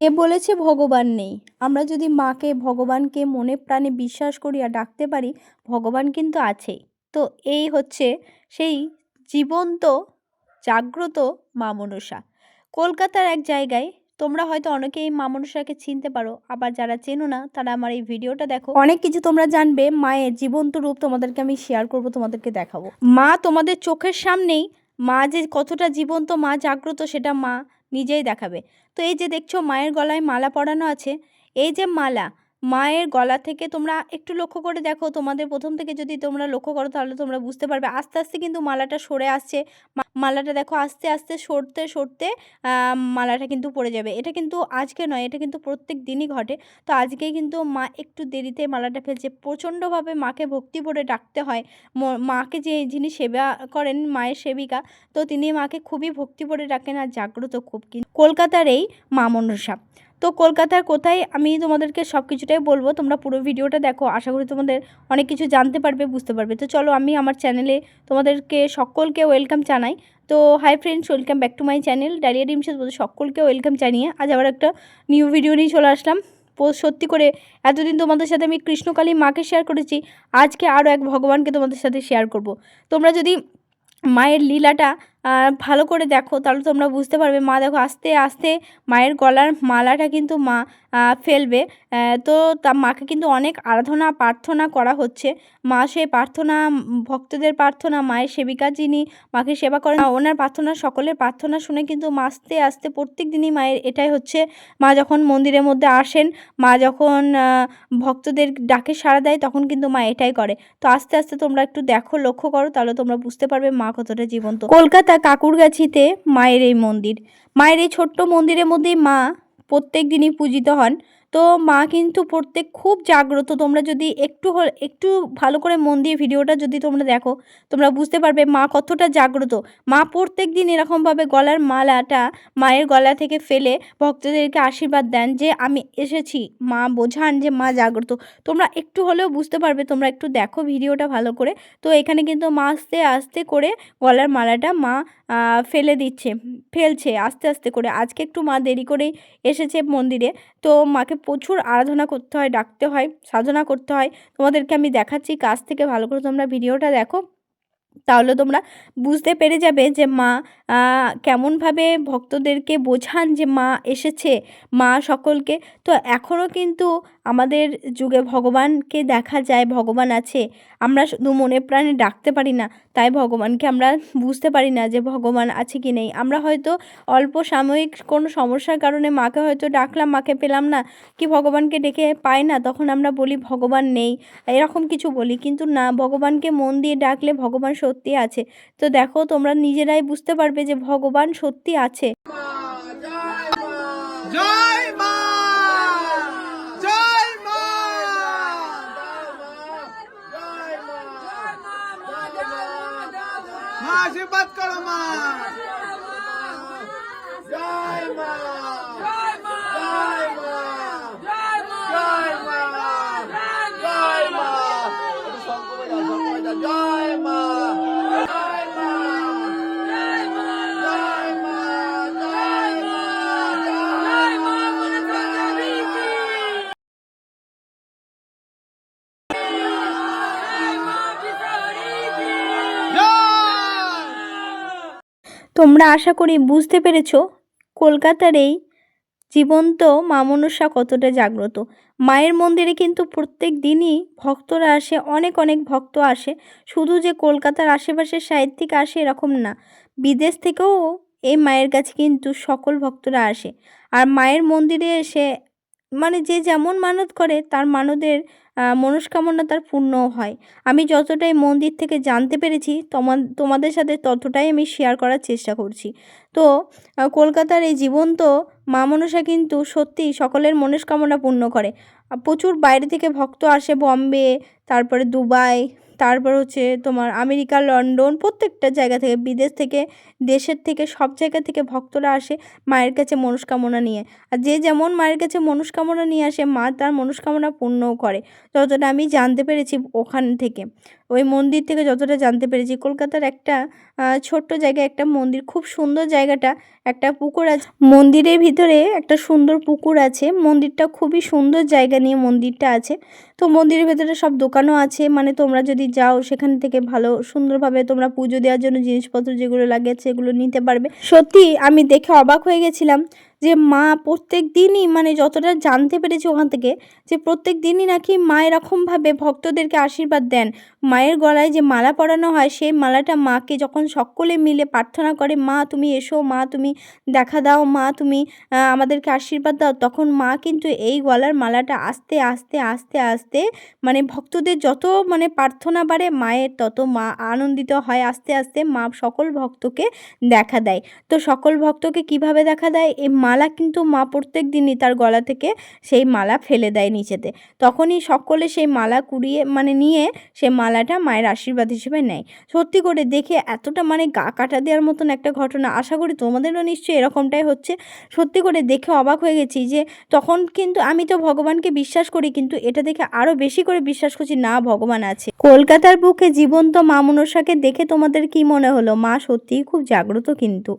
এ বলেছে, ভগবান নেই। আমরা যদি মাকে, ভগবানকে মনে প্রাণে বিশ্বাস করি আর ডাকতে পারি, ভগবান কিন্তু আছেই। তো এই হচ্ছে সেই জীবন্ত, জাগ্রত মা মনসা। কলকাতার এক জায়গায় তোমরা হয়তো অনেকে এই মা মনসাকে চিনতে পারো, আবার যারা চেনো না, তারা আমার এই ভিডিওটা দেখো। অনেক কিছু তোমরা জানবে, মায়ের জীবন্ত রূপ তোমাদেরকে আমি শেয়ার করব, তোমাদেরকে দেখাবো। মা তোমাদের চোখের সামনেই, মা যে কতটা জীবন্ত, মা জাগ্রত, সেটা মা নিজেই দেখাবে। তো এই যে দেখছ মায়ের গলায় মালা পরানো আছে এই যে মালা মায়ের গলা থেকে তোমরা একটু লক্ষ্য করে দেখো, তোমাদের প্রথম থেকে যদি তোমরা লক্ষ্য করো তাহলে তোমরা বুঝতে পারবে। আস্তে আস্তে কিন্তু মালাটা সরে আসছে। মালাটা দেখো আস্তে আস্তে সরতে সরতে মালাটা কিন্তু পড়ে যাবে। এটা কিন্তু আজকে নয়, এটা কিন্তু প্রত্যেক দিনই ঘটে। তো আজকেই কিন্তু মা একটু দেরিতে মালাটা ফেলছে। প্রচণ্ডভাবে মাকে ভক্তি ভরে ডাকতে হয়। মাকে যে যিনি সেবা করেন, মায়ের সেবিকা, তো তিনি মাকে খুবই ভক্তি ভরে ডাকেন আর জাগ্রত খুব। কিন্তু কলকাতার এই মা মনসা। তো কলকাতার কোথায় আমি তোমাদেরকে সব কিছুটাই বলব। তোমরা পুরো ভিডিওটা দেখো, আশা করি তোমাদের অনেক কিছু জানতে পারবে, বুঝতে পারবে। তো চলো আমি আমার চ্যানেলে তোমাদেরকে সকলকে ওয়েলকাম জানাই। তো hi friends welcome back to my channel Dalia ডিমসেস বলতে সকলকে ওয়েলকাম জানিয়ে আজ আবার একটা নিউ ভিডিও নিয়ে চলে আসলাম। সত্যি করে এতদিন তোমাদের সাথে আমি কৃষ্ণকালী মাকে শেয়ার করেছি, আজকে আরও এক ভগবানকে তোমাদের সাথে শেয়ার করব। তোমরা যদি মায়ের লীলাটা ভালো করে দেখো, তাহলে তোমরা বুঝতে পারবে। মা দেখো, আস্তে আস্তে মায়ের গলার মালাটা কিন্তু মা ফেলবে। তো তা মাকে কিন্তু অনেক আরাধনা, প্রার্থনা করা হচ্ছে। মা সেই প্রার্থনা, ভক্তদের প্রার্থনা, মায়ের সেবিকা যিনি মাকে সেবা করেন ওনার প্রার্থনা, সকলের প্রার্থনা শুনে কিন্তু মা আস্তে আস্তে প্রত্যেক দিনই মায়ের এটাই হচ্ছে। মা যখন মন্দিরের মধ্যে আসেন, মা যখন ভক্তদের ডাকে সাড়া দেয়, তখন কিন্তু মা এটাই করে। তো আস্তে আস্তে তোমরা একটু দেখো, লক্ষ্য করো, তাহলে তোমরা বুঝতে পারবে মা কতটা জীবন্ত। কলকাতা কাকুরগাছিতে মায়ের এই মন্দির। মায়ের এই ছোট্ট মন্দিরের মধ্যেই মা প্রত্যেক দিনই পূজিত হন। তো মা কিন্তু প্রত্যেক খুব জাগ্রত। তোমরা যদি একটু একটু ভালো করে মন দিয়ে ভিডিওটা যদি তোমরা দেখো, তোমরা বুঝতে পারবে মা কতটা জাগ্রত। মা প্রত্যেক দিন এরকমভাবে গলার মালাটা মায়ের গলা থেকে ফেলে ভক্তদেরকে আশীর্বাদ দেন যে, আমি এসেছি। মা বোঝান যে মা জাগ্রত। তোমরা একটু হলেও বুঝতে পারবে, তোমরা একটু দেখো ভিডিওটা ভালো করে। তো এখানে কিন্তু মা আস্তে আস্তে করে গলার মালাটা মা ফেলে দিচ্ছে, ফেলছে আস্তে আস্তে করে। আজকে একটু মা দেরি করেই এসেছে মন্দিরে। তো মাকে প্রচুর আরাধনা করতে হয়, ডাকতে হয়, সাধনা করতে হয়। তোমাদেরকে আমি দেখাচ্ছি, কাছ থেকে ভালো করে তোমরা ভিডিওটা দেখো। তাহলে তোমরা বুঝতে পেরে যাবে যে মা কেমনভাবে ভক্তদেরকে বোঝান যে মা এসেছে, মা সকলকে। তো এখনও কিন্তু আমাদের যুগে ভগবানকে দেখা যায়, ভগবান আছে। আমরা শুধু মনে প্রাণে ডাকতে পারি না, তাই ভগবানকে আমরা বুঝতে পারি না যে ভগবান আছে কি নেই। আমরা হয়তো অল্প সাময়িক কোনো সমস্যার কারণে মাকে হয়তো ডাকলাম, মাকে পেলাম না, কি ভগবানকে ডেকে পাই না, তখন আমরা বলি ভগবান নেই, এরকম কিছু বলি। কিন্তু না, ভগবানকে মন দিয়ে ডাকলে ভগবান সত্যি আছে। তো দেখো তোমরা নিজেরাই বুঝতে পারবে যে ভগবান সত্যি আছে। জয় মা জয় মা মা। আশীর্বাদ করো মা জয় মা। তোমরা আশা করি বুঝতে পেরেছ কলকাতার এই জীবন্ত মা মনসা কতটা জাগ্রত। মায়ের মন্দিরে কিন্তু প্রত্যেক দিনই ভক্তরা আসে অনেক অনেক ভক্ত আসে। শুধু যে কলকাতার আশেপাশের থেকে আসে এরকম না বিদেশ থেকেও এই মায়ের কাছে কিন্তু সকল ভক্তরা আসে। আর মায়ের মন্দিরে এসে মানে যে যেমন মানত করে তার মানতের আহ, মনস্কামনা তার পূর্ণ হয়। আমি যতটাই মন্দির থেকে জানতে পেরেছি, তোমা- তোমাদের সাথে ততটাই আমি শেয়ার করার চেষ্টা করছি। তো কলকাতার এই জীবন্ত মা মনসা কিন্তু সত্যিই সকলের মনস্কামনা পূর্ণ করে। প্রচুর বাইরে থেকে ভক্ত আসে বম্বে, তারপরে দুবাই, তারপর হচ্ছে তোমার আমেরিকা, লন্ডন, প্রত্যেকটা জায়গা থেকে, বিদেশ থেকে, দেশের থেকে, সব জায়গা থেকে ভক্তরা আসে মায়ের কাছে মনস্কামনা নিয়ে। আর যে যেমন মায়ের কাছে মনস্কামনা নিয়ে আসে, মা তার মনস্কামনা পূর্ণও করে। যতটা আমি জানতে পেরেছি ওখান থেকে, ওই মন্দির থেকে যতটা জানতে পেরেছি, কলকাতার একটা ছোট্ট জায়গায় একটা মন্দির, খুব সুন্দর জায়গাটা, একটা পুকুর আছে। মন্দিরের ভিতরে একটা সুন্দর পুকুর আছে, মন্দিরটা খুবই সুন্দর জায়গা নিয়ে মন্দিরটা আছে। তো মন্দিরের ভেতরে সব দোকানও আছে। মানে তোমরা যদি যাও, সেখান থেকে ভালো সুন্দরভাবে তোমরা পুজো দেওয়ার জন্য জিনিসপত্র যেগুলো লাগে সেগুলো নিতে পারবে। সত্যি আমি দেখে অবাক হয়ে গেছিলাম যে মা প্রত্যেক দিনই মানে যতটা জানতে পেরেছি ওখান থেকে যে প্রত্যেক দিনই নাকি মা এরকমভাবে ভক্তদেরকে আশীর্বাদ দেন। মায়ের গলায় যে মালা পরানো হয়, সেই মালাটা মাকে যখন সকলে মিলে প্রার্থনা করে, মা, তুমি এসো, মা, তুমি দেখা দাও, মা, তুমি আমাদেরকে আশীর্বাদ দাও, তখন মা কিন্তু এই গলার মালাটা আস্তে আস্তে আস্তে আস্তে মানে ভক্তদের যত মানে প্রার্থনা বাড়ে, মায়ের তত মা আনন্দিত হয়, আস্তে আস্তে মা সকল ভক্তকে দেখা দেয়। তো সকল ভক্তকে কীভাবে দেখা দেয়? এই মালা কিন্তু মা প্রত্যেক দিনই তার গলা থেকে সেই মালা ফেলে দেয় নিচেতে। তখনই সকলে সেই মালা কুড়িয়ে মানে নিয়ে সে মালাটা মায়ের আশীর্বাদ হিসেবে নেয়। সত্যি করে দেখে এতটা মানে গা কাটা দেওয়ার মতন একটা ঘটনা, আশা করি তোমাদেরও নিশ্চয়ই এরকমটাই হচ্ছে। সত্যি করে দেখে অবাক হয়ে গেছি যে তখন কিন্তু আমি তো ভগবানকে বিশ্বাস করি, কিন্তু এটা দেখে আরও বেশি করে বিশ্বাস করছি, না, ভগবান আছে। কলকাতার বুকে জীবন্ত মা মনসাকে দেখে তোমাদের কি মনে হলো? মা সত্যিই খুব জাগ্রত কিন্তু।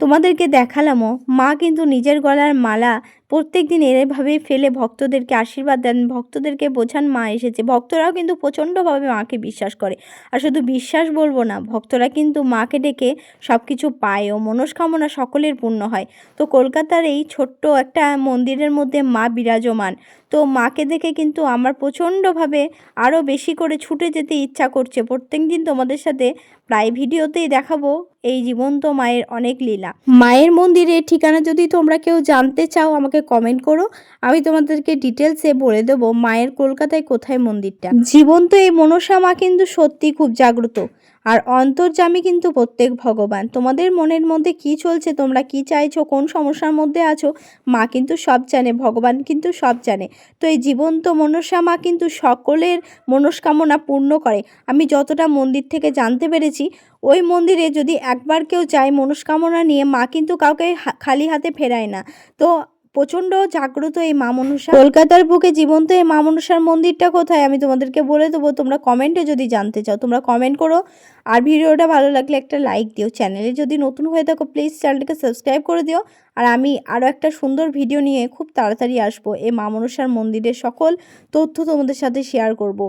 তোমাদেরকে দেখালামও। মা কিন্তু নিজের গলার মালা প্রত্যেক দিন এভাবেই ফেলে ভক্তদেরকে আশীর্বাদ দেন, ভক্তদেরকে বোঝান মা এসেছে। ভক্তরাও কিন্তু প্রচণ্ডভাবে মাকে বিশ্বাস করে। আর শুধু বিশ্বাস বলব না, ভক্তরা কিন্তু মাকে ডেকে সব কিছু পায় ও মনস্কামনা সকলের পূর্ণ হয়। তো কলকাতার এই ছোট্ট একটা মন্দিরের মধ্যে মা বিরাজমান। তো মাকে দেখে কিন্তু আমার প্রচণ্ডভাবে আরও বেশি করে ছুটে যেতে ইচ্ছা করছে। প্রত্যেক দিন তোমাদের সাথে প্রায় ভিডিওতেই দেখাবো এই জীবন্ত মায়ের অনেক লীলা। মায়ের মন্দিরের ঠিকানা যদি তোমরা কেউ জানতে চাও, আমাকে কমেন্ট করো। আমি তোমাদেরকে ডিটেলসে বলে দেব মায়ের কলকাতায় কোথায় মন্দিরটা। জীবন্ত এই মনসা মা কিন্তু সত্যি খুব জাগ্রত। আর অন্তর্যামী কিন্তু প্রত্যেক ভগবান। তোমাদের মনের মধ্যে কি চলছে? তোমরা কি চাইছো? কোন সমস্যার মধ্যে আছো? মা কিন্তু সব জানে, ভগবান কিন্তু সব জানে। তো এই জীবন্ত মনসা মা কিন্তু সকলের মনস্কামনা পূর্ণ করে। আমি যতটা মন্দির থেকে জানতে পেরেছি, ওই মন্দিরে যদি একবার কেউ যায় মনস্কামনা নিয়ে, মা কিন্তু কাউকে খালি হাতে ফেরায় না। তো প্রচণ্ড জাগ্রত এই মা মনসা। কলকাতার বুকে জীবন্ত এই মা মনসার মন্দিরটা কোথায়? আমি তোমাদেরকে বলে দেবো, তোমরা কমেন্টে যদি জানতে চাও, তোমরা কমেন্ট করো। আর ভিডিওটা ভালো লাগলে একটা লাইক দিও। চ্যানেলে যদি নতুন হয়ে থাকো প্লিজ চ্যানেলটাকে সাবস্ক্রাইব করে দিও। আর আমি আরও একটা সুন্দর ভিডিও নিয়ে খুব তাড়াতাড়ি আসব এই মা মনসার মন্দিরের সকল তথ্য তোমাদের সাথে শেয়ার করব।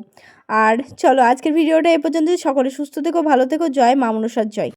আর চলো, আজকের ভিডিওটা এ পর্যন্ত সকলে সুস্থ থেকো, ভালো থেকো। জয় মা মনসার, জয়।